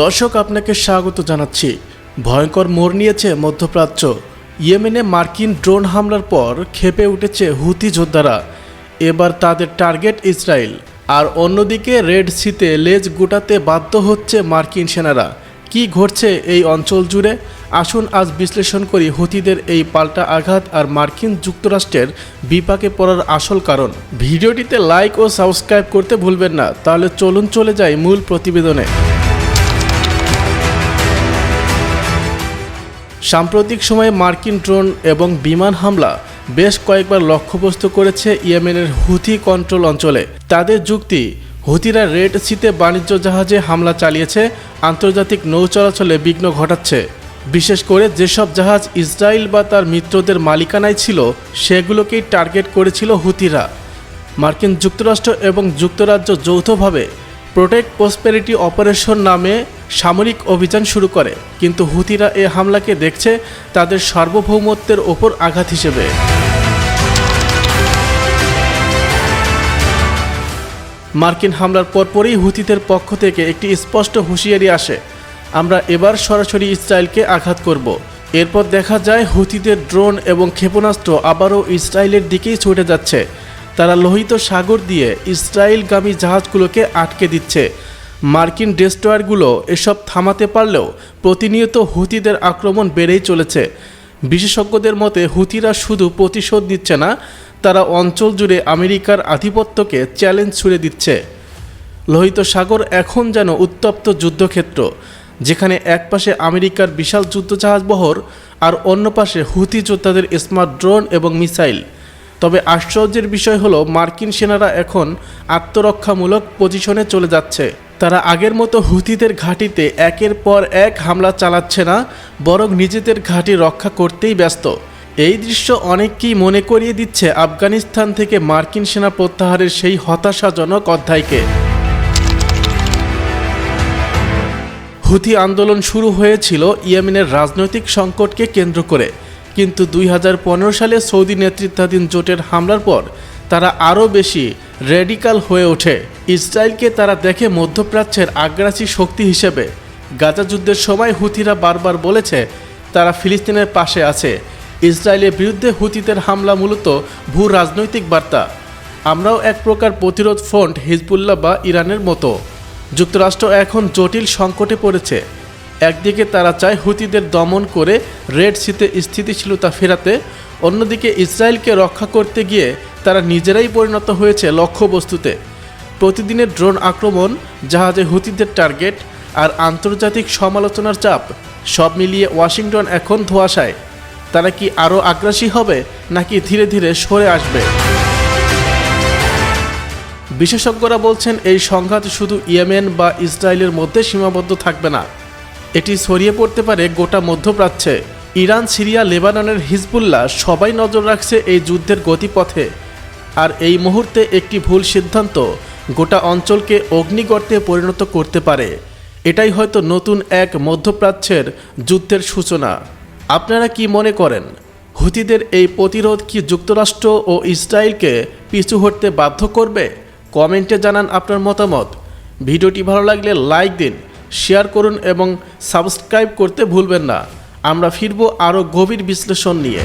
দর্শক, আপনাকে স্বাগত জানাচ্ছি। ভয়ঙ্কর মোড় নিয়েছে মধ্যপ্রাচ্য। ইয়েমেনে মার্কিন ড্রোন হামলার পর খেপে উঠেছে হুতি যোদ্ধারা। এবার তাদের টার্গেট ইসরায়েল। আর অন্যদিকে রেড সিতে লেজ গুটাতে বাধ্য হচ্ছে মার্কিন সেনারা। কি ঘটছে এই অঞ্চল জুড়ে? আসুন আজ বিশ্লেষণ করি হুতিদের এই পাল্টা আঘাত আর মার্কিন যুক্তরাষ্ট্রের বিপাকে পড়ার আসল কারণ। ভিডিওটিতে লাইক ও সাবস্ক্রাইব করতে ভুলবেন না। তাহলে চলুন চলে যাই মূল প্রতিবেদনে। সাম্প্রতিক সময়ে মার্কিন ড্রোন এবং বিমান হামলা বেশ কয়েকবার লক্ষ্যবস্তু করেছে ইয়েমেনের হুথি কন্ট্রোল অঞ্চলে। তাদের যুক্তি হুতিরা রেড সিতে বাণিজ্য জাহাজে হামলা চালিয়েছে, আন্তর্জাতিক নৌ চলাচলে বিঘ্ন ঘটাচ্ছে। বিশেষ করে যেসব জাহাজ ইসরায়েল বা তার মিত্রদের মালিকানায় ছিল, সেগুলোকেই টার্গেট করেছিল হুতিরা মার্কিন যুক্তরাষ্ট্র এবং যুক্তরাজ্য যৌথভাবে প্রোটেক্ট প্রসপেরিটি অপারেশন নামে সামরিক অভিযান শুরু করে, কিন্তু হুতিরা এ হামলাকে দেখছে তাদের সার্বভৌমত্বের ওপর আঘাত হিসেবে। মার্কিন হামলার পরপরই হুতিদের পক্ষ থেকে একটি স্পষ্ট হুঁশিয়ারি আসে, আমরা এবার সরাসরি ইসরায়েলকে আঘাত করব। এরপর দেখা যায় হুতিদের ড্রোন এবং ক্ষেপণাস্ত্র আবারও ইসরায়েলের দিকেই ছুটে যাচ্ছে। তারা লোহিত সাগর দিয়ে ইসরায়েলগামী জাহাজগুলোকে আটকে দিচ্ছে। মার্কিন ডেস্ট্রয়ারগুলো এসব থামাতে পারলেও প্রতিনিয়ত হুতিদের আক্রমণ বেড়েই চলেছে। বিশেষজ্ঞদের মতে, হুতিরা শুধু প্রতিশোধ দিচ্ছে না, তারা অঞ্চল জুড়ে আমেরিকার আধিপত্যকে চ্যালেঞ্জ ছুড়ে দিচ্ছে। লোহিত সাগর এখন যেন উত্তপ্ত যুদ্ধক্ষেত্র, যেখানে এক পাশে আমেরিকার বিশাল যুদ্ধজাহাজ বহর আর অন্য পাশে হুতি যোদ্ধাদের স্মার্ট ড্রোন এবং মিসাইল। তবে আশ্চর্যের বিষয় হলো, মার্কিন সেনারা এখন আত্মরক্ষামূলক পজিশনে চলে যাচ্ছে। তারা আগের মতো হুতিদের ঘাঁটিতে একের পর এক হামলা চালাচ্ছে না, বরং নিজেদের ঘাঁটি রক্ষা করতেই ব্যস্ত। এই দৃশ্য অনেককেই মনে করিয়ে দিচ্ছে আফগানিস্তান থেকে মার্কিন সেনা প্রত্যাহারের সেই হতাশাজনক অধ্যায়কে। হুথি আন্দোলন শুরু হয়েছিল ইয়েমেনের রাজনৈতিক সংকটকে কেন্দ্র করে, কিন্তু দুই হাজার পনেরো সালে সৌদি নেতৃত্বাধীন জোটের হামলার পর তারা আরও বেশি রেডিকাল হয়ে ওঠে। ইসরায়েলকে তারা দেখে মধ্যপ্রাচ্যের আগ্রাসী শক্তি হিসেবে গাজা যুদ্ধের সময় হুথিরা বারবার বলেছে, তারা ফিলিস্তিনের পাশে আছে। ইসরায়েলের বিরুদ্ধে হুতিদের হামলা মূলত ভূ রাজনৈতিক বার্তা। আমরাও এক প্রকার প্রতিরোধ ফ্রন্ট হিজবুল্লাহ বা ইরানের মতো। যুক্তরাষ্ট্র এখন জটিল সংকটে পড়েছে। একদিকে তারা চায় হুতিদের দমন করে রেড সিতে স্থিতিশীলতা ফেরাতে, অন্যদিকে ইসরায়েলকে রক্ষা করতে গিয়ে তারা নিজেরাই পরিণত হয়েছে লক্ষ্যবস্তুতে। প্রতিদিনের ড্রোন আক্রমণ, জাহাজে হুতিদের টার্গেট আর আন্তর্জাতিক সমালোচনার চাপ, সব মিলিয়ে ওয়াশিংটন এখন ধোয়াশায়। তারা কি আরও আগ্রাসী হবে, নাকি ধীরে ধীরে সরে আসবে? বিশেষজ্ঞরা বলছেন এই সংঘাত শুধু ইয়েমেন বা ইসরায়েলের মধ্যে সীমাবদ্ধ থাকবে না। এটি ছড়িয়ে পড়তে পারে গোটা মধ্যপ্রাচ্যে। ইরান, সিরিয়া, লেবাননের হিজবুল্লাহ সবাই নজর রাখছে এই যুদ্ধের গতিপথে। আর এই মুহূর্তে একটি ভুল সিদ্ধান্ত গোটা অঞ্চলকে অগ্নিগর্তে পরিণত করতে পারে। এটাই হয়তো নতুন এক মধ্যপ্রাচ্যের যুদ্ধের সূচনা। আপনারা কি মনে করেন হুতিদের এই প্রতিরোধ কি যুক্তরাষ্ট্র ও ইসরায়েলকে পিছু হটতে বাধ্য করবে? কমেন্টে জানান আপনার মতামত। ভিডিওটি ভালো লাগলে লাইক দিন, শেয়ার করুন এবং সাবস্ক্রাইব করতে ভুলবেন না। আমরা ফিরবো আরও গভীর বিশ্লেষণ নিয়ে।